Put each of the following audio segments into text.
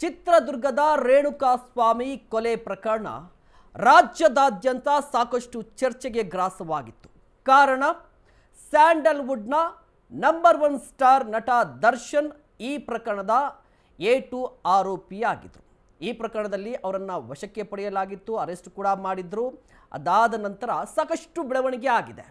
ಚಿತ್ರದುರ್ಗದ ರೇಣುಕಾಸ್ವಾಮಿ ಕೊಲೆ ಪ್ರಕರಣ ರಾಜ್ಯದಾದ್ಯಂತ ಸಾಕಷ್ಟು ಚರ್ಚೆಗೆ ಗ್ರಾಸವಾಗಿತ್ತು. ಕಾರಣ, ಸ್ಯಾಂಡಲ್ವುಡ್ನ ನಂಬರ್ ಒನ್ ಸ್ಟಾರ್ ನಟ ದರ್ಶನ್ ಈ ಪ್ರಕರಣದ ಎ ಟು ಆರೋಪಿಯಾಗಿದ್ದರು ಈ ಪ್ರಕರಣದಲ್ಲಿ ಅವರನ್ನು ವಶಕ್ಕೆ ಪಡೆಯಲಾಗಿತ್ತು, ಅರೆಸ್ಟ್ ಕೂಡ ಮಾಡಿದ್ರು. ಅದಾದ ನಂತರ ಸಾಕಷ್ಟು ಬೆಳವಣಿಗೆ ಆಗಿದೆ.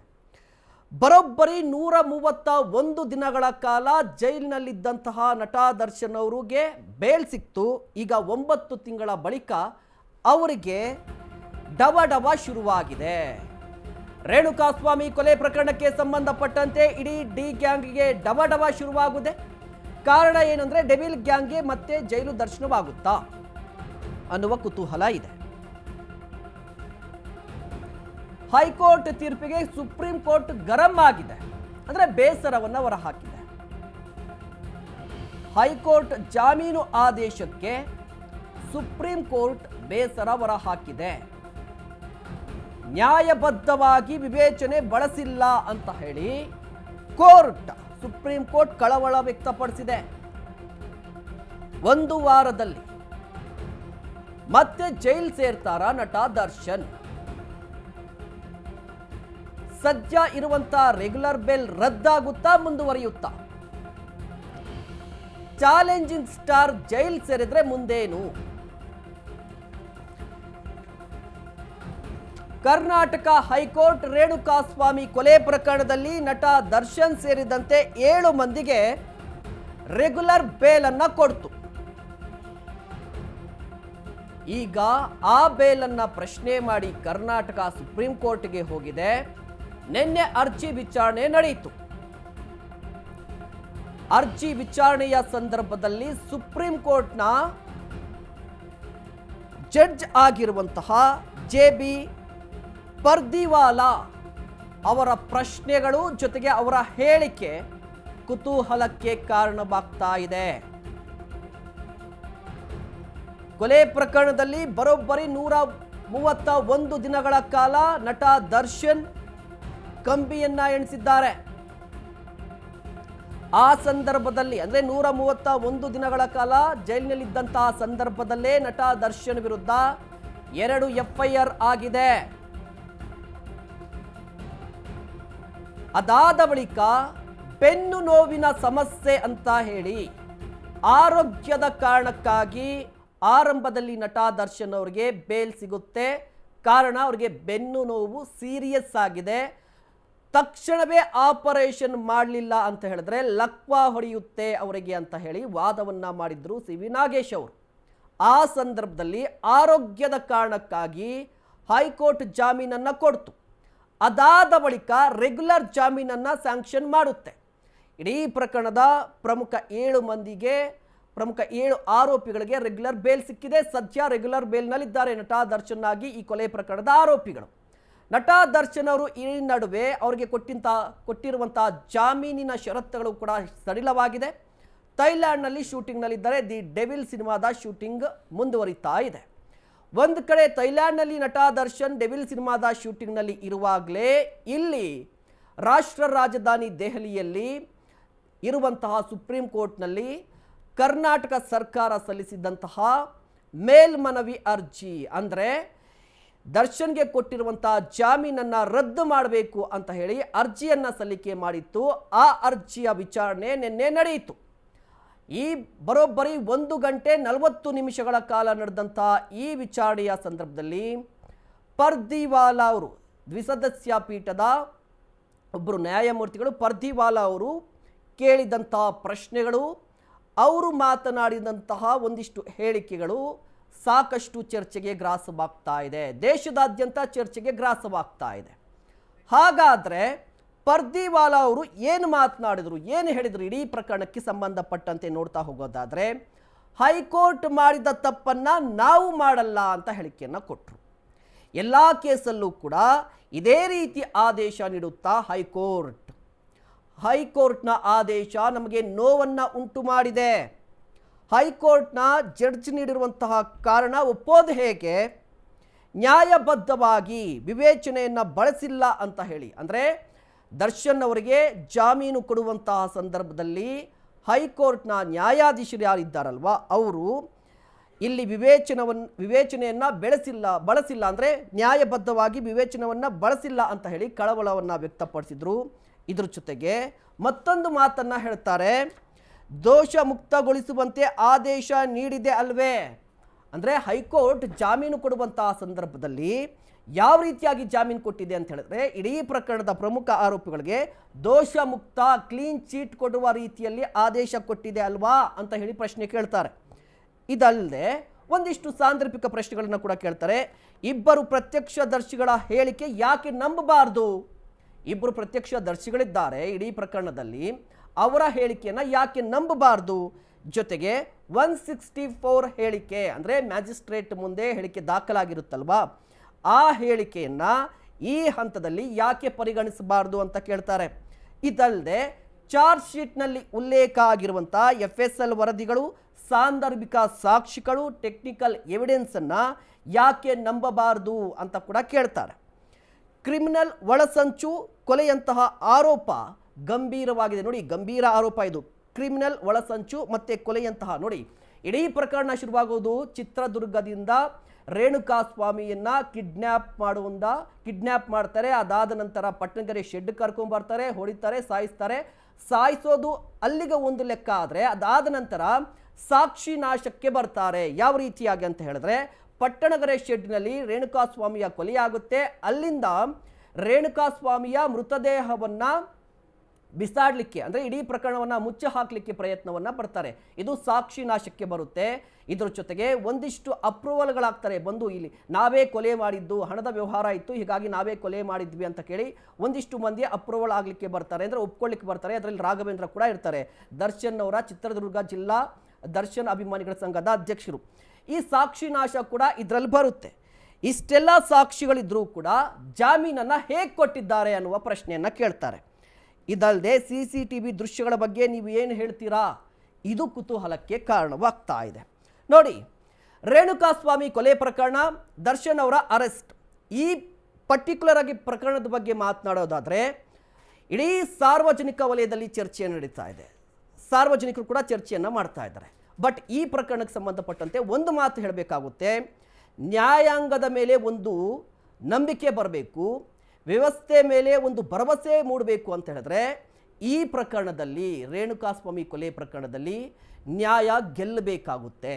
ಬರೋಬ್ಬರಿ ನೂರ ಮೂವತ್ತ ಒಂದು ದಿನಗಳ ಕಾಲ ಜೈಲಿನಲ್ಲಿದ್ದಂತಹ ನಟ ದರ್ಶನ್ ಅವರಿಗೆ ಬೇಲ್ ಸಿಕ್ತು. ಈಗ ಒಂಬತ್ತು ತಿಂಗಳ ಬಳಿಕ ಅವರಿಗೆ ಡವ ಡವ ಶುರುವಾಗಿದೆ. ರೇಣುಕಾಸ್ವಾಮಿ ಕೊಲೆ ಪ್ರಕರಣಕ್ಕೆ ಸಂಬಂಧಪಟ್ಟಂತೆ ಇಡೀ ಡಿ ಗ್ಯಾಂಗ್ಗೆ ಡವ ಡವ ಶುರುವಾಗುದೆ. ಕಾರಣ ಏನಂದ್ರೆ ಡೆವಿಲ್ ಗ್ಯಾಂಗ್ಗೆ ಮತ್ತೆ ಜೈಲು ದರ್ಶನವಾಗುತ್ತಾ ಅನ್ನುವ ಕುತೂಹಲ ಇದೆ. ಹೈಕೋರ್ಟ್ ತೀರ್ಪಿಗೆ ಸುಪ್ರೀಂ ಕೋರ್ಟ್ ಗರಂ ಆಗಿದೆ. ಅಂದ್ರೆ ಬೇಸರವನ್ನ ಹೊರಹಾಕಿದೆ. ಹೈಕೋರ್ಟ್ ಜಾಮೀನು ಆದೇಶಕ್ಕೆ ಸುಪ್ರೀಂ ಕೋರ್ಟ್ ಬೇಸರ ಹೊರಹಾಕಿದೆ. ನ್ಯಾಯಬದ್ಧವಾಗಿ ವಿವೇಚನೆ ಬಳಸಿಲ್ಲ ಅಂತ ಹೇಳಿ ಕೋರ್ಟ್, ಸುಪ್ರೀಂ ಕೋರ್ಟ್ ಕಳವಳ ವ್ಯಕ್ತಪಡಿಸಿದೆ. ಒಂದು ವಾರದಲ್ಲಿ ಮತ್ತೆ ಜೈಲ್ ಸೇರ್ತಾರ ನಟ ದರ್ಶನ್? ಸದ್ಯ ಇರುವಂತ ರೆಗ್ಯುಲರ್ ಬೆಲ್ ರದ್ದಾಗುತ್ತಾ ಮುಂದುವರಿಯುತ್ತಾ? ಚಾಲೆಂಜಿಂಗ್ ಸ್ಟಾರ್ ಜೈಲ್ ಸೇರಿದ್ರೆ ಮುಂದೇನು? ಕರ್ನಾಟಕ ಹೈಕೋರ್ಟ್ ರೇಣುಕಾಸ್ವಾಮಿ ಕೊಲೆ ಪ್ರಕರಣದಲ್ಲಿ ನಟ ದರ್ಶನ್ ಸೇರಿದಂತೆ ಏಳು ಮಂದಿಗೆ ರೆಗ್ಯುಲರ್ ಬೇಲ್ ಅನ್ನ ಕೊಡ್ತು. ಈಗ ಆ ಬೇಲನ್ನ ಪ್ರಶ್ನೆ ಮಾಡಿ ಕರ್ನಾಟಕ ಸುಪ್ರೀಂ ಕೋರ್ಟ್ಗೆ ಹೋಗಿದೆ. ನಿನ್ನೆ ಅರ್ಜಿ ವಿಚಾರಣೆ ನಡೆಯಿತು. ಅರ್ಜಿ ವಿಚಾರಣೆಯ ಸಂದರ್ಭದಲ್ಲಿ ಸುಪ್ರೀಂ ಕೋರ್ಟ್ನ ಜಡ್ಜ್ ಆಗಿರುವಂತಹ ಜೆ ಬಿ ಪರ್ದಿವಾಲಾ ಅವರ ಪ್ರಶ್ನೆಗಳು ಜೊತೆಗೆ ಅವರ ಹೇಳಿಕೆ ಕುತೂಹಲಕ್ಕೆ ಕಾರಣವಾಗ್ತಾ ಇದೆ. ಕೊಲೆ ಪ್ರಕರಣದಲ್ಲಿ ಬರೋಬ್ಬರಿ ನೂರ ಮೂವತ್ತ ಒಂದು ದಿನಗಳ ಕಾಲ ನಟ ದರ್ಶನ್ ಕಂಬಿಯನ್ನ ಎಣಿಸಿದ್ದಾರೆ. ಆ ಸಂದರ್ಭದಲ್ಲಿ ಅಂದ್ರೆ ನೂರ ಮೂವತ್ತ ಒಂದು ದಿನಗಳ ಕಾಲ ಜೈಲಿನಲ್ಲಿದ್ದಂತಹ ಸಂದರ್ಭದಲ್ಲೇ ನಟ ದರ್ಶನ್ ವಿರುದ್ಧ ಎರಡು ಎಫ್ಐಆರ್ ಆಗಿದೆ. ಅದಾದ ಬಳಿಕ ಬೆನ್ನು ನೋವಿನ ಸಮಸ್ಯೆ ಅಂತ ಹೇಳಿ ಆರೋಗ್ಯದ ಕಾರಣಕ್ಕಾಗಿ ಆರಂಭದಲ್ಲಿ ನಟ ದರ್ಶನ್ ಅವರಿಗೆ ಬೇಲ್ ಸಿಗುತ್ತೆ. ಕಾರಣ ಅವರಿಗೆ ಬೆನ್ನು ನೋವು ಸೀರಿಯಸ್ ಆಗಿದೆ. ತಕ್ಷಣವೇ ಆಪರೇಷನ್ ಮಾಡಲಿಲ್ಲ ಅಂತ ಹೇಳಿದ್ರೆ ಲಕ್ವಾ ಹೊಡೆಯುತ್ತೆ ಅವರಿಗೆ ಅಂತ ಹೇಳಿ ವಾದವನ್ನು ಮಾಡಿದ್ರು ಸಿ ವಿ ನಾಗೇಶ್ ಅವರು. ಆ ಸಂದರ್ಭದಲ್ಲಿ ಆರೋಗ್ಯದ ಕಾರಣಕ್ಕಾಗಿ ಹೈಕೋರ್ಟ್ ಜಾಮೀನನ್ನ ಕೊಡ್ತು. ಅದಾದ ಬಳಿಕ ರೆಗ್ಯುಲರ್ ಜಾಮೀನನ್ನ ಸ್ಯಾಂಕ್ಷನ್ ಮಾಡುತ್ತೆ. ಇಡೀ ಪ್ರಕರಣದ ಪ್ರಮುಖ ಏಳು ಮಂದಿಗೆ, ಪ್ರಮುಖ ಏಳು ಆರೋಪಿಗಳಿಗೆ ರೆಗ್ಯುಲರ್ ಬೇಲ್ ಸಿಕ್ಕಿದೆ. ಸದ್ಯ ರೆಗ್ಯುಲರ್ ಬೇಲ್ನಲ್ಲಿದ್ದಾರೆ ನಟ ದರ್ಶನ್ ಆಗಿ ಈ ಕೊಲೆ ಪ್ರಕರಣದ ಆರೋಪಿಗಳು. ನಟ ದರ್ಶನ್ ಅವರು ಈ ನಡುವೆ ಅವರಿಗೆ ಕೊಟ್ಟಿಂತ ಕೊಟ್ಟಿರುವಂತಹ ಜಾಮೀನಿನ ಷರತ್ತುಗಳು ಕೂಡ ಸಡಿಲವಾಗಿದೆ. ಥೈಲ್ಯಾಂಡ್ನಲ್ಲಿ ಶೂಟಿಂಗ್ನಲ್ಲಿದ್ದರೆ ದಿ ಡೆವಿಲ್ ಸಿನಿಮಾದ ಶೂಟಿಂಗ್ ಮುಂದುವರಿತಾ ಇದೆ. ಒಂದು ಕಡೆ ಥೈಲ್ಯಾಂಡ್ನಲ್ಲಿ ನಟ ದರ್ಶನ್ ಡೆವಿಲ್ ಸಿನಿಮಾದ ಶೂಟಿಂಗ್ನಲ್ಲಿ ಇರುವಾಗಲೇ ಇಲ್ಲಿ ರಾಷ್ಟ್ರ ರಾಜಧಾನಿ ದೆಹಲಿಯಲ್ಲಿ ಇರುವಂತಹ ಸುಪ್ರೀಂ ಕೋರ್ಟ್ನಲ್ಲಿ ಕರ್ನಾಟಕ ಸರ್ಕಾರ ಸಲ್ಲಿಸಿದ್ದಂತಹ ಮೇಲ್ಮನವಿ ಅರ್ಜಿ. ಅಂದರೆ ದರ್ಶನ್ಗೆ ಕೊಟ್ಟಿರುವಂಥ ಜಾಮೀನನ್ನ ರದ್ದು ಮಾಡಬೇಕು ಅಂತ ಹೇಳಿ ಅರ್ಜಿಯನ್ನ ಸಲ್ಲಿಕೆ ಮಾಡಿತ್ತು. ಆ ಅರ್ಜಿಯ ವಿಚಾರಣೆ ನಿನ್ನೆ ನಡೆಯಿತು. ಈ ಬರೋಬ್ಬರಿ ಒಂದು ಗಂಟೆ ನಲವತ್ತು ನಿಮಿಷಗಳ ಕಾಲ ನಡೆದಂಥ ಈ ವಿಚಾರಣೆಯ ಸಂದರ್ಭದಲ್ಲಿ ಪರ್ದಿವಾಲ ಅವರು ದ್ವಿಸದಸ್ಯ ಪೀಠದ ಒಬ್ಬರು ನ್ಯಾಯಮೂರ್ತಿಗಳು ಪರ್ದಿವಾಲ ಅವರು ಕೇಳಿದಂತಹ ಪ್ರಶ್ನೆಗಳು, ಅವರು ಮಾತನಾಡಿದಂತಹ ಒಂದಿಷ್ಟು ಹೇಳಿಕೆಗಳು ಸಾಕಷ್ಟು ಚರ್ಚೆಗೆ ಗ್ರಾಸವಾಗ್ತಾ ಇದೆ. ದೇಶದಾದ್ಯಂತ ಚರ್ಚೆಗೆ ಗ್ರಾಸವಾಗ್ತಾ ಇದೆ. ಹಾಗಾದರೆ ಪರ್ದಿವಾಲಾ ಅವರು ಏನು ಮಾತನಾಡಿದರು, ಏನು ಹೇಳಿದರು ಇಡೀ ಪ್ರಕರಣಕ್ಕೆ ಸಂಬಂಧಪಟ್ಟಂತೆ ನೋಡ್ತಾ ಹೋಗೋದಾದರೆ, ಹೈಕೋರ್ಟ್ ಮಾಡಿದ ತಪ್ಪನ್ನು ನಾವು ಮಾಡಲ್ಲ ಅಂತ ಹೇಳಿಕೆಯನ್ನು ಕೊಟ್ಟರು ಎಲ್ಲ ಕೇಸಲ್ಲೂ ಕೂಡ ಇದೇ ರೀತಿ ಆದೇಶ ನೀಡುತ್ತಾ ಹೈಕೋರ್ಟ್. ಹೈಕೋರ್ಟ್ನ ಆದೇಶ ನಮಗೆ ನೋವನ್ನು ಉಂಟು ಮಾಡಿದೆ ಹೈಕೋರ್ಟ್ನ ಜಡ್ಜ್ ನೀಡಿರುವಂತಹ ಕಾರಣ ಒಪ್ಪೋದು ಹೇಗೆ? ನ್ಯಾಯಬದ್ಧವಾಗಿ ವಿವೇಚನೆಯನ್ನು ಬಳಸಿಲ್ಲ ಅಂತ ಹೇಳಿ. ಅಂದರೆ ದರ್ಶನ್ ಅವರಿಗೆ ಜಾಮೀನು ಕೊಡುವಂತಹ ಸಂದರ್ಭದಲ್ಲಿ ಹೈಕೋರ್ಟ್ನ ನ್ಯಾಯಾಧೀಶರು ಯಾರಿದ್ದಾರಲ್ವ? ಅವರು ಇಲ್ಲಿ ವಿವೇಚನವನ್ನು ವಿವೇಚನೆಯನ್ನು ಬೆಳೆಸಿಲ್ಲ, ಬಳಸಿಲ್ಲ. ಅಂದರೆ ನ್ಯಾಯಬದ್ಧವಾಗಿ ವಿವೇಚನವನ್ನು ಬಳಸಿಲ್ಲ ಅಂತ ಹೇಳಿ ಕಳವಳವನ್ನು ವ್ಯಕ್ತಪಡಿಸಿದರು. ಇದ್ರ ಜೊತೆಗೆ ಮತ್ತೊಂದು ಮಾತನ್ನು ಹೇಳ್ತಾರೆ. ದೋಷ ಮುಕ್ತಗೊಳಿಸುವಂತೆ ಆದೇಶ ನೀಡಿದೆ ಅಲ್ವೇ? ಅಂದರೆ ಹೈಕೋರ್ಟ್ ಜಾಮೀನು ಕೊಡುವಂತಹ ಸಂದರ್ಭದಲ್ಲಿ ಯಾವ ರೀತಿಯಾಗಿ ಜಾಮೀನು ಕೊಟ್ಟಿದೆ ಅಂತ ಹೇಳಿದ್ರೆ ಇಡೀ ಪ್ರಕರಣದ ಪ್ರಮುಖ ಆರೋಪಿಗಳಿಗೆ ದೋಷ ಮುಕ್ತ ಕ್ಲೀನ್ ಚೀಟ್ ಕೊಡುವ ರೀತಿಯಲ್ಲಿ ಆದೇಶ ಕೊಟ್ಟಿದೆ ಅಲ್ವಾ ಅಂತ ಹೇಳಿ ಪ್ರಶ್ನೆ ಕೇಳ್ತಾರೆ. ಇದಲ್ಲದೆ ಒಂದಿಷ್ಟು ಸಾಂದರ್ಭಿಕ ಪ್ರಶ್ನೆಗಳನ್ನು ಕೂಡ ಕೇಳ್ತಾರೆ. ಇಬ್ಬರು ಪ್ರತ್ಯಕ್ಷದರ್ಶಿಗಳ ಹೇಳಿಕೆ ಯಾಕೆ ನಂಬಬಾರ್ದು? ಇಬ್ಬರು ಪ್ರತ್ಯಕ್ಷದರ್ಶಿಗಳಿದ್ದಾರೆ ಇಡೀ ಪ್ರಕರಣದಲ್ಲಿ. ಅವರ ಹೇಳಿಕೆಯನ್ನು ಯಾಕೆ ನಂಬಬಾರ್ದು? ಜೊತೆಗೆ ಒನ್ ಸಿಕ್ಸ್ಟಿ ಫೋರ್ ಹೇಳಿಕೆ ಅಂದರೆ ಮ್ಯಾಜಿಸ್ಟ್ರೇಟ್ ಮುಂದೆ ಹೇಳಿಕೆ ದಾಖಲಾಗಿರುತ್ತಲ್ವಾ? ಆ ಹೇಳಿಕೆಯನ್ನು ಈ ಹಂತದಲ್ಲಿ ಯಾಕೆ ಪರಿಗಣಿಸಬಾರ್ದು ಅಂತ ಕೇಳ್ತಾರೆ. ಇದಲ್ಲದೆ ಚಾರ್ಜ್ ಶೀಟ್ನಲ್ಲಿ ಉಲ್ಲೇಖ ಆಗಿರುವಂಥ ಎಫ್ ಎಸ್ ಎಲ್ ವರದಿಗಳು, ಸಾಂದರ್ಭಿಕ ಸಾಕ್ಷಿಗಳು, ಟೆಕ್ನಿಕಲ್ ಎವಿಡೆನ್ಸನ್ನು ಯಾಕೆ ನಂಬಬಾರದು ಅಂತ ಕೂಡ ಕೇಳ್ತಾರೆ. ಕ್ರಿಮಿನಲ್ ಒಳಸಂಚು, ಕೊಲೆಯಂತಹ ಆರೋಪ ಗಂಭೀರವಾಗಿದೆ. ನೋಡಿ, ಗಂಭೀರ ಆರೋಪ ಇದು. ಕ್ರಿಮಿನಲ್ ಒಳಸಂಚು ಮತ್ತೆ ಕೊಲೆಯಂತಹ. ನೋಡಿ, ಇಡೀ ಪ್ರಕರಣ ಶುರುವಾಗುವುದು ಚಿತ್ರದುರ್ಗದಿಂದ ರೇಣುಕಾ ಸ್ವಾಮಿಯನ್ನ ಕಿಡ್ನ್ಯಾಪ್ ಮಾಡುವಂದ ಕಿಡ್ನ್ಯಾಪ್ ಮಾಡ್ತಾರೆ. ಅದಾದ ನಂತರ ಪಟ್ಟಣಗೆರೆ ಶೆಡ್ ಕರ್ಕೊಂಡ್ ಬರ್ತಾರೆ, ಹೊಡಿತಾರೆ, ಸಾಯಿಸ್ತಾರೆ. ಸಾಯಿಸೋದು ಅಲ್ಲಿಗೆ ಒಂದು ಲೆಕ್ಕ ಆದರೆ, ಅದಾದ ನಂತರ ಸಾಕ್ಷಿ ನಾಶಕ್ಕೆ ಬರ್ತಾರೆ. ಯಾವ ರೀತಿಯಾಗಿ ಅಂತ ಹೇಳಿದ್ರೆ, ಪಟ್ಟಣಗೆರೆ ಶೆಡ್ನಲ್ಲಿ ರೇಣುಕಾ ಸ್ವಾಮಿಯ ಕೊಲೆಯಾಗುತ್ತೆ. ಅಲ್ಲಿಂದ ರೇಣುಕಾ ಸ್ವಾಮಿಯ ಮೃತದೇಹವನ್ನ ಬಿಸಾಡ್ಲಿಕ್ಕೆ, ಅಂದರೆ ಇಡೀ ಪ್ರಕರಣವನ್ನು ಮುಚ್ಚಿ ಹಾಕಲಿಕ್ಕೆ ಪ್ರಯತ್ನವನ್ನು ಪಡ್ತಾರೆ. ಇದು ಸಾಕ್ಷಿ ನಾಶಕ್ಕೆ ಬರುತ್ತೆ. ಇದರ ಜೊತೆಗೆ ಒಂದಿಷ್ಟು ಅಪ್ರೂವಲ್ಗಳಾಗ್ತಾರೆ. ಬಂದು ಇಲ್ಲಿ ನಾವೇ ಕೊಲೆ ಮಾಡಿದ್ದು, ಹಣದ ವ್ಯವಹಾರ ಇತ್ತು, ಹೀಗಾಗಿ ನಾವೇ ಕೊಲೆ ಮಾಡಿದ್ವಿ ಅಂತ ಕೇಳಿ ಒಂದಿಷ್ಟು ಮಂದಿ ಅಪ್ರೂವಲ್ ಆಗಲಿಕ್ಕೆ ಬರ್ತಾರೆ. ಅಂದರೆ ಒಪ್ಕೊಳ್ಳಿಕ್ಕೆ ಬರ್ತಾರೆ. ಅದರಲ್ಲಿ ರಾಘವೇಂದ್ರ ಕೂಡ ಇರ್ತಾರೆ. ದರ್ಶನ್ ಅವರ ಚಿತ್ರದುರ್ಗ ಜಿಲ್ಲಾ ದರ್ಶನ್ ಅಭಿಮಾನಿಗಳ ಸಂಘದ ಅಧ್ಯಕ್ಷರು. ಈ ಸಾಕ್ಷಿ ನಾಶ ಕೂಡ ಇದರಲ್ಲಿ ಬರುತ್ತೆ. ಇಷ್ಟೆಲ್ಲ ಸಾಕ್ಷಿಗಳಿದ್ರೂ ಕೂಡ ಜಾಮೀನನ್ನು ಹೇಗೆ ಕೊಟ್ಟಿದ್ದಾರೆ ಅನ್ನುವ ಪ್ರಶ್ನೆಯನ್ನು ಕೇಳ್ತಾರೆ. ಇದಲ್ಲದೆ ಸಿ ಸಿ ಟಿ ವಿ ದೃಶ್ಯಗಳ ಬಗ್ಗೆ ನೀವು ಏನು ಹೇಳ್ತೀರಾ? ಇದು ಕುತೂಹಲಕ್ಕೆ ಕಾರಣವಾಗ್ತಾ ಇದೆ. ನೋಡಿ ರೇಣುಕಾ ಸ್ವಾಮಿ ಕೊಲೆ ಪ್ರಕರಣ, ದರ್ಶನ್ ಅವರ ಅರೆಸ್ಟ್. ಈ ಪರ್ಟಿಕ್ಯುಲರ್ ಆಗಿ ಪ್ರಕರಣದ ಬಗ್ಗೆ ಮಾತನಾಡೋದಾದರೆ, ಇಡೀ ಸಾರ್ವಜನಿಕ ವಲಯದಲ್ಲಿ ಚರ್ಚೆ ನಡೀತಾ ಇದೆ. ಸಾರ್ವಜನಿಕರು ಕೂಡ ಚರ್ಚೆಯನ್ನು ಮಾಡ್ತಾ ಇದ್ದಾರೆ. ಬಟ್ ಈ ಪ್ರಕರಣಕ್ಕೆ ಸಂಬಂಧಪಟ್ಟಂತೆ ಒಂದು ಮಾತು ಹೇಳಬೇಕಾಗುತ್ತೆ. ನ್ಯಾಯಾಂಗದ ಮೇಲೆ ಒಂದು ನಂಬಿಕೆ ಬರಬೇಕು. ವ್ಯವಸ್ಥೆ ಮೇಲೆ ಒಂದು ಭರವಸೆ ಮೂಡಬೇಕು ಅಂತ ಹೇಳಿದ್ರೆ, ಈ ಪ್ರಕರಣದಲ್ಲಿ, ರೇಣುಕಾಸ್ವಾಮಿ ಕೊಲೆ ಪ್ರಕರಣದಲ್ಲಿ ನ್ಯಾಯ ಗೆಲ್ಲಬೇಕಾಗುತ್ತೆ.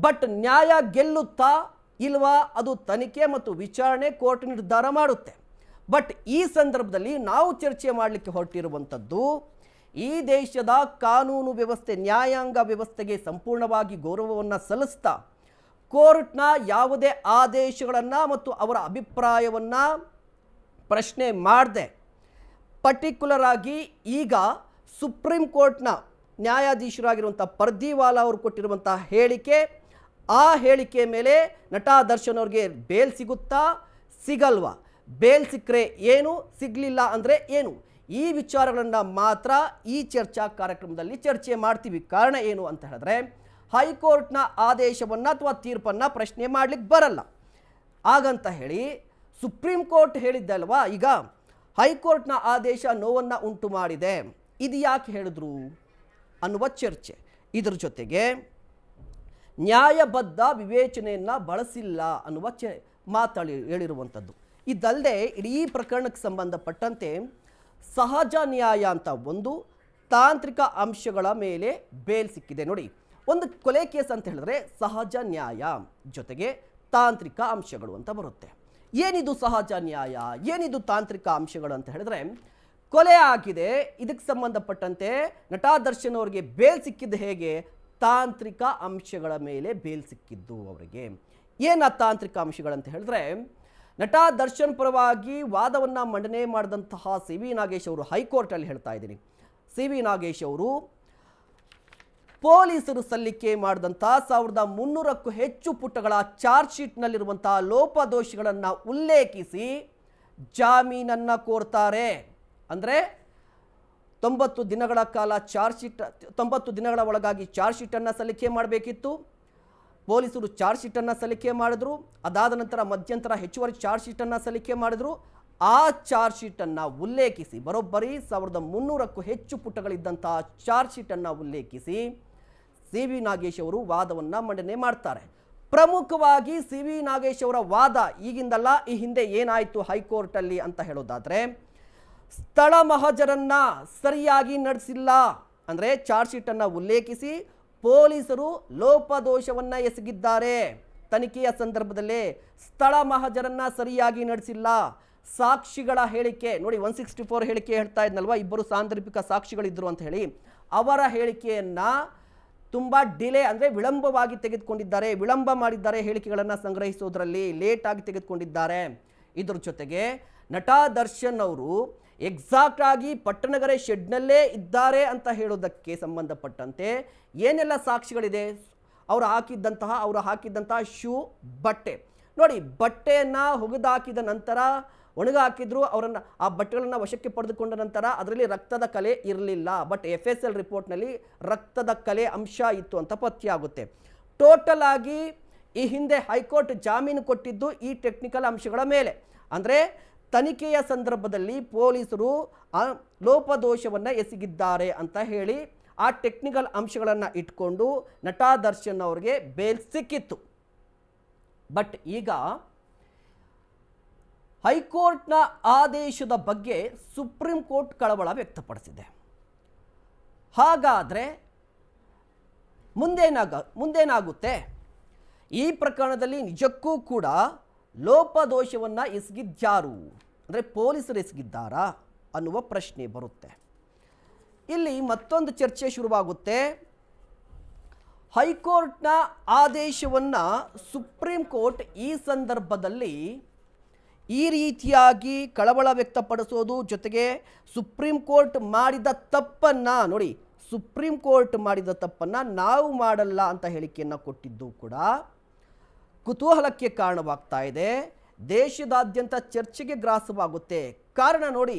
ಬಟ್ ನ್ಯಾಯ ಗೆಲ್ಲುತ್ತಾ ಇಲ್ವಾ ಅದು ತನಿಖೆ ಮತ್ತು ವಿಚಾರಣೆ ಕೋರ್ಟ್ ನಿರ್ಧಾರ ಮಾಡುತ್ತೆ. ಬಟ್ ಈ ಸಂದರ್ಭದಲ್ಲಿ ನಾವು ಚರ್ಚೆ ಮಾಡಲಿಕ್ಕೆ ಹೊರಟಿರುವಂಥದ್ದು, ಈ ದೇಶದ ಕಾನೂನು ವ್ಯವಸ್ಥೆ, ನ್ಯಾಯಾಂಗ ವ್ಯವಸ್ಥೆಗೆ ಸಂಪೂರ್ಣವಾಗಿ ಗೌರವವನ್ನು ಸಲ್ಲಿಸ್ತಾ, ಕೋರ್ಟ್ನ ಯಾವುದೇ ಆದೇಶಗಳನ್ನು ಮತ್ತು ಅವರ ಅಭಿಪ್ರಾಯವನ್ನು ಪ್ರಶ್ನೆ ಮಾಡಿದೆ. ಪರ್ಟಿಕ್ಯುಲರ್ ಆಗಿ ಈಗ ಸುಪ್ರೀಂ ಕೋರ್ಟ್ನ ನ್ಯಾಯಾಧೀಶರಾಗಿರುವಂಥ ಪರ್ದಿವಾಲಾ ಅವರು ಕೊಟ್ಟಿರುವಂಥ ಹೇಳಿಕೆ, ಆ ಹೇಳಿಕೆ ಮೇಲೆ ನಟ ದರ್ಶನ್ ಅವ್ರಿಗೆ ಬೇಲ್ ಸಿಗುತ್ತಾ? ಸಿಗಲ್ವಾ? ಬೇಲ್ ಸಿಕ್ಕರೆ ಏನು? ಸಿಗಲಿಲ್ಲ ಅಂದರೆ ಏನು? ಈ ವಿಚಾರಗಳನ್ನು ಮಾತ್ರ ಈ ಚರ್ಚಾ ಕಾರ್ಯಕ್ರಮದಲ್ಲಿ ಚರ್ಚೆ ಮಾಡ್ತೀವಿ. ಕಾರಣ ಏನು ಅಂತ ಹೇಳಿದ್ರೆ, ಹೈಕೋರ್ಟ್ನ ಆದೇಶವನ್ನು ಅಥವಾ ತೀರ್ಪನ್ನು ಪ್ರಶ್ನೆ ಮಾಡಲಿಕ್ಕೆ ಬರಲ್ಲ. ಹಾಗಂತ ಹೇಳಿ ಸುಪ್ರೀಂ ಕೋರ್ಟ್ ಹೇಳಿದ್ದಲ್ವಾ? ಈಗ ಹೈಕೋರ್ಟ್ನ ಆದೇಶ ನೋವನ್ನು ಉಂಟು ಮಾಡಿದೆ. ಇದು ಯಾಕೆ ಹೇಳಿದ್ರು? ಅನ್ನುವ ಚರ್ಚೆ. ಇದ್ರ ಜೊತೆಗೆ ನ್ಯಾಯಬದ್ಧ ವಿವೇಚನೆಯನ್ನು ಬಳಸಿಲ್ಲ ಅನ್ನುವ ಚ ಮಾತಾಡಿ ಹೇಳಿರುವಂಥದ್ದು. ಇದಲ್ಲದೆ ಇಡೀ ಪ್ರಕರಣಕ್ಕೆ ಸಂಬಂಧಪಟ್ಟಂತೆ ಸಹಜ ನ್ಯಾಯ ಅಂತ ಒಂದು ತಾಂತ್ರಿಕ ಅಂಶಗಳ ಮೇಲೆ ಬೇಲ್ ಸಿಕ್ಕಿದೆ. ನೋಡಿ, ಒಂದು ಕೊಲೆ ಕೇಸ್ ಅಂತ ಹೇಳಿದ್ರೆ ಸಹಜ ನ್ಯಾಯ ಜೊತೆಗೆ ತಾಂತ್ರಿಕ ಅಂಶಗಳು ಅಂತ ಬರುತ್ತೆ. ಏನಿದು ಸಹಜ ನ್ಯಾಯ ಏನಿದು ತಾಂತ್ರಿಕ ಅಂಶಗಳು ಅಂತ ಹೇಳಿದ್ರೆ, ಕೊಲೆ ಆಗಿದೆ, ಇದಕ್ಕೆ ಸಂಬಂಧಪಟ್ಟಂತೆ ನಟಾದರ್ಶನ್ ಅವರಿಗೆ ಬೇಲ್ ಸಿಕ್ಕಿದ್ದು ಹೇಗೆ? ತಾಂತ್ರಿಕ ಅಂಶಗಳ ಮೇಲೆ ಬೇಲ್ ಸಿಕ್ಕಿದ್ದು ಅವರಿಗೆ. ಏನು ತಾಂತ್ರಿಕ ಅಂಶಗಳಂತ ಹೇಳಿದ್ರೆ, ನಟ ದರ್ಶನ್ ಪರವಾಗಿ ವಾದವನ್ನು ಮಂಡನೆ ಮಾಡಿದಂತಹ ಸಿ ವಿ ನಾಗೇಶ್ ಅವರು ಹೈಕೋರ್ಟಲ್ಲಿ ಹೇಳ್ತಾ ಇದ್ದೀನಿ. ಸಿ ವಿ ನಾಗೇಶ್ ಅವರು ಪೊಲೀಸರು ಸಲ್ಲಿಕೆ ಮಾಡಿದಂಥ ಸಾವಿರದ ಮುನ್ನೂರಕ್ಕೂ ಹೆಚ್ಚು ಪುಟಗಳ ಚಾರ್ಜ್ ಶೀಟ್ನಲ್ಲಿರುವಂತಹ ಲೋಪದೋಷಗಳನ್ನು ಉಲ್ಲೇಖಿಸಿ ಜಾಮೀನನ್ನು ಕೋರ್ತಾರೆ. ಅಂದರೆ ತೊಂಬತ್ತು ದಿನಗಳ ಕಾಲ ಚಾರ್ಜ್ ಶೀಟ್, ತೊಂಬತ್ತು ದಿನಗಳ ಒಳಗಾಗಿ ಚಾರ್ಜ್ ಶೀಟನ್ನು ಸಲ್ಲಿಕೆ ಮಾಡಬೇಕಿತ್ತು. ಪೊಲೀಸರು ಚಾರ್ಜ್ ಶೀಟನ್ನು ಸಲ್ಲಿಕೆ ಮಾಡಿದ್ರು. ಅದಾದ ನಂತರ ಮಧ್ಯಂತರ ಹೆಚ್ಚುವರಿ ಚಾರ್ಜ್ ಶೀಟನ್ನು ಸಲ್ಲಿಕೆ ಮಾಡಿದ್ರು. ಆ ಚಾರ್ಜ್ ಶೀಟನ್ನು ಉಲ್ಲೇಖಿಸಿ, ಬರೋಬ್ಬರಿ ಸಾವಿರದ ಮುನ್ನೂರಕ್ಕೂ ಹೆಚ್ಚು ಪುಟಗಳಿದ್ದಂಥ ಚಾರ್ಜ್ ಶೀಟನ್ನು ಉಲ್ಲೇಖಿಸಿ ಸಿ ವಿ ನಾಗೇಶ್ ಅವರು ವಾದವನ್ನು ಮಂಡನೆ ಮಾಡ್ತಾರೆ. ಪ್ರಮುಖವಾಗಿ ಸಿ ವಿ ನಾಗೇಶ್ ಅವರ ವಾದ ಈಗಿಂದಲ್ಲ, ಈ ಹಿಂದೆ ಏನಾಯಿತು ಹೈಕೋರ್ಟಲ್ಲಿ ಅಂತ ಹೇಳೋದಾದರೆ, ಸ್ಥಳ ಮಹಜರನ್ನು ಸರಿಯಾಗಿ ನಡೆಸಿಲ್ಲ ಅಂದರೆ ಚಾರ್ಜ್ ಶೀಟನ್ನು ಉಲ್ಲೇಖಿಸಿ ಪೊಲೀಸರು ಲೋಪದೋಷವನ್ನು ಎಸಗಿದ್ದಾರೆ. ತನಿಖೆಯ ಸಂದರ್ಭದಲ್ಲಿ ಸ್ಥಳ ಮಹಜರನ್ನು ಸರಿಯಾಗಿ ನಡೆಸಿಲ್ಲ. ಸಾಕ್ಷಿಗಳ ಹೇಳಿಕೆ, ನೋಡಿ ಒನ್ ಸಿಕ್ಸ್ಟಿ ಫೋರ್ ಹೇಳಿಕೆ ಹೇಳ್ತಾ ಇದ್ನಲ್ವಾ, ಇಬ್ಬರು ಸಾಂದರ್ಭಿಕ ಸಾಕ್ಷಿಗಳಿದ್ರು ಅಂತ ಹೇಳಿ ಅವರ ಹೇಳಿಕೆಯನ್ನ ತುಂಬ ಡಿಲೇ ಅಂದರೆ ವಿಳಂಬವಾಗಿ ತೆಗೆದುಕೊಂಡಿದ್ದಾರೆ, ವಿಳಂಬ ಮಾಡಿದ್ದಾರೆ ಹೇಳಿಕೆಗಳನ್ನು ಸಂಗ್ರಹಿಸೋದ್ರಲ್ಲಿ ಲೇಟಾಗಿ ತೆಗೆದುಕೊಂಡಿದ್ದಾರೆ. ಇದರ ಜೊತೆಗೆ ನಟ ದರ್ಶನ್ ಅವರು ಎಕ್ಸಾಕ್ಟ್ ಆಗಿ ಪಟ್ಟಣಗರೆ ಶೆಡ್ನಲ್ಲೇ ಇದ್ದಾರೆ ಅಂತ ಹೇಳೋದಕ್ಕೆ ಸಂಬಂಧಪಟ್ಟಂತೆ ಏನೆಲ್ಲ ಸಾಕ್ಷಿಗಳಿದೆ? ಅವರು ಹಾಕಿದ್ದಂತಹ ಅವರು ಹಾಕಿದ್ದಂತಹ ಶೂ, ಬಟ್ಟೆ. ನೋಡಿ, ಬಟ್ಟೆಯನ್ನು ಹುಗಿದಾಕಿದ ನಂತರ ಒಣಗ ಹಾಕಿದ್ರು ಅವರನ್ನು ಆ ಬಟ್ಟೆಗಳನ್ನು ವಶಕ್ಕೆ ಪಡೆದುಕೊಂಡ ನಂತರ ಅದರಲ್ಲಿ ರಕ್ತದ ಕಲೆ ಇರಲಿಲ್ಲ. ಬಟ್ ಎಫ್ ಎಸ್ ಎಲ್ ರಿಪೋರ್ಟ್ನಲ್ಲಿ ರಕ್ತದ ಕಲೆ ಅಂಶ ಇತ್ತು ಅಂತ ಪತ್ತೆ ಆಗುತ್ತೆ ಟೋಟಲ್ ಆಗಿ ಈ ಹಿಂದೆ ಹೈಕೋರ್ಟ್ ಜಾಮೀನು ಕೊಟ್ಟಿದ್ದು ಈ ಟೆಕ್ನಿಕಲ್ ಅಂಶಗಳ ಮೇಲೆ. ಅಂದರೆ ತನಿಖೆಯ ಸಂದರ್ಭದಲ್ಲಿ ಪೊಲೀಸರು ಲೋಪದೋಷವನ್ನು ಎಸಗಿದ್ದಾರೆ ಅಂತ ಹೇಳಿ ಆ ಟೆಕ್ನಿಕಲ್ ಅಂಶಗಳನ್ನು ಇಟ್ಕೊಂಡು ನಟ ದರ್ಶನ್ ಅವರಿಗೆ ಬೇಲ್ ಸಿಕ್ಕಿತ್ತು. ಬಟ್ ಈಗ ಹೈಕೋರ್ಟ್ನ ಆದೇಶದ ಬಗ್ಗೆ ಸುಪ್ರೀಂ ಕೋರ್ಟ್ ಕಳವಳ ವ್ಯಕ್ತಪಡಿಸಿದೆ. ಹಾಗಾದರೆ ಮುಂದೇನಾಗ, ಮುಂದೇನಾಗುತ್ತೆ? ಈ ಪ್ರಕರಣದಲ್ಲಿ ನಿಜಕ್ಕೂ ಕೂಡ ಲೋಪದೋಷವನ್ನು ಎಸಗಿದ್ಯಾರು? ಅಂದರೆ ಪೊಲೀಸರು ಎಸಗಿದ್ದಾರಾ ಅನ್ನುವ ಪ್ರಶ್ನೆ ಬರುತ್ತೆ. ಇಲ್ಲಿ ಮತ್ತೊಂದು ಚರ್ಚೆ ಶುರುವಾಗುತ್ತೆ. ಹೈಕೋರ್ಟ್ನ ಆದೇಶವನ್ನು ಸುಪ್ರೀಂ ಕೋರ್ಟ್ ಈ ಸಂದರ್ಭದಲ್ಲಿ ಈ ರೀತಿಯಾಗಿ ಕಳವಳ ವ್ಯಕ್ತಪಡಿಸೋದು ಜೊತೆಗೆ ಸುಪ್ರೀಂ ಕೋರ್ಟ್ ಮಾಡಿದ ತಪ್ಪನ್ನು ನೋಡಿ ಸುಪ್ರೀಂ ಕೋರ್ಟ್ ಮಾಡಿದ ತಪ್ಪನ್ನು ನಾವು ಮಾಡಲ್ಲ ಅಂತ ಹೇಳಿಕೆಯನ್ನು ಕೊಟ್ಟಿದ್ದು ಕೂಡ ಕುತೂಹಲಕ್ಕೆ ಕಾರಣವಾಗ್ತಾ ಇದೆ. ದೇಶದಾದ್ಯಂತ ಚರ್ಚೆಗೆ ಗ್ರಾಸವಾಗುತ್ತೆ. ಕಾರಣ ನೋಡಿ,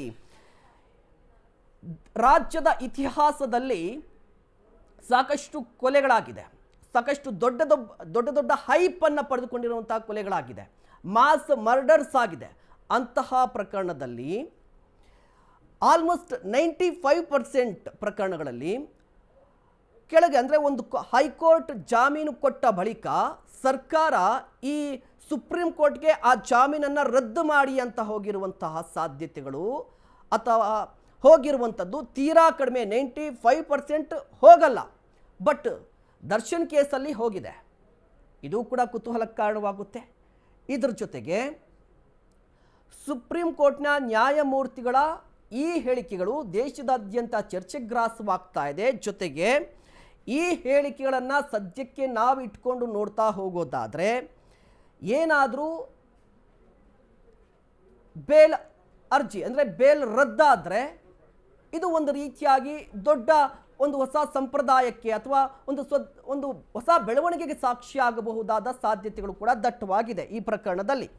ರಾಜ್ಯದ ಇತಿಹಾಸದಲ್ಲಿ ಸಾಕಷ್ಟು ಕೊಲೆಗಳಾಗಿದೆ. ಸಾಕಷ್ಟು ದೊಡ್ಡ ದೊಡ್ಡ ದೊಡ್ಡ ದೊಡ್ಡ ಹೈಪನ್ನು ಪಡೆದುಕೊಂಡಿರುವಂತಹ ಕೊಲೆಗಳಾಗಿದೆ. ಮಾಸ್ ಮರ್ಡರ್ಸ್ ಆಗಿದೆ. ಅಂತಹ ಪ್ರಕರಣದಲ್ಲಿ ಆಲ್ಮೋಸ್ಟ್ ನೈಂಟಿ ಫೈವ್ ಪರ್ಸೆಂಟ್ ಪ್ರಕರಣಗಳಲ್ಲಿ ಕೆಳಗೆ ಅಂದರೆ ಒಂದು ಹೈಕೋರ್ಟ್ ಜಾಮೀನು ಕೊಟ್ಟ ಬಳಿಕ ಸರ್ಕಾರ ಈ ಸುಪ್ರೀಂ ಕೋರ್ಟ್ಗೆ ಆ ಜಾಮೀನನ್ನು ರದ್ದು ಮಾಡಿ ಅಂತ ಹೋಗಿರುವಂತಹ ಸಾಧ್ಯತೆಗಳು ಅಥವಾ ಹೋಗಿರುವಂಥದ್ದು ತೀರಾ ಕಡಿಮೆ ನೈಂಟಿ ಫೈವ್ ಪರ್ಸೆಂಟ್ ಹೋಗಲ್ಲ. ಬಟ್ ದರ್ಶನ್ ಕೇಸಲ್ಲಿ ಹೋಗಿದೆ. ಇದು ಕೂಡ ಕುತೂಹಲಕ್ಕೆ ಕಾರಣವಾಗುತ್ತೆ ಇದ್ರ ಜೊತೆಗೆ ಸುಪ್ರೀಂ ಕೋರ್ಟ್ನ ನ್ಯಾಯಮೂರ್ತಿಗಳ ಈ ಹೇಳಿಕೆಗಳು ದೇಶದಾದ್ಯಂತ ಚರ್ಚೆಗ್ರಾಸವಾಗ್ತಾ ಇದೆ. ಜೊತೆಗೆ ಈ ಹೇಳಿಕೆಗಳನ್ನು ಸದ್ಯಕ್ಕೆ ನಾವು ಇಟ್ಕೊಂಡು ನೋಡ್ತಾ ಹೋಗೋದಾದರೆ ಏನಾದರೂ ಬೇಲ್ ಅರ್ಜಿ ಅಂದರೆ ಬೇಲ್ ರದ್ದಾದರೆ ಇದು ಒಂದು ರೀತಿಯಾಗಿ ದೊಡ್ಡ ಒಂದು ಹೊಸ ಸಂಪ್ರದಾಯಕ್ಕೆ ಅಥವಾ ಒಂದು ಸ್ವ, ಒಂದು ಹೊಸ ಬೆಳವಣಿಗೆಗೆ ಸಾಕ್ಷಿಯಾಗಬಹುದಾದ ಸಾಧ್ಯತೆಗಳು ಕೂಡ ದಟ್ಟವಾಗಿದೆ ಈ ಪ್ರಕರಣದಲ್ಲಿ.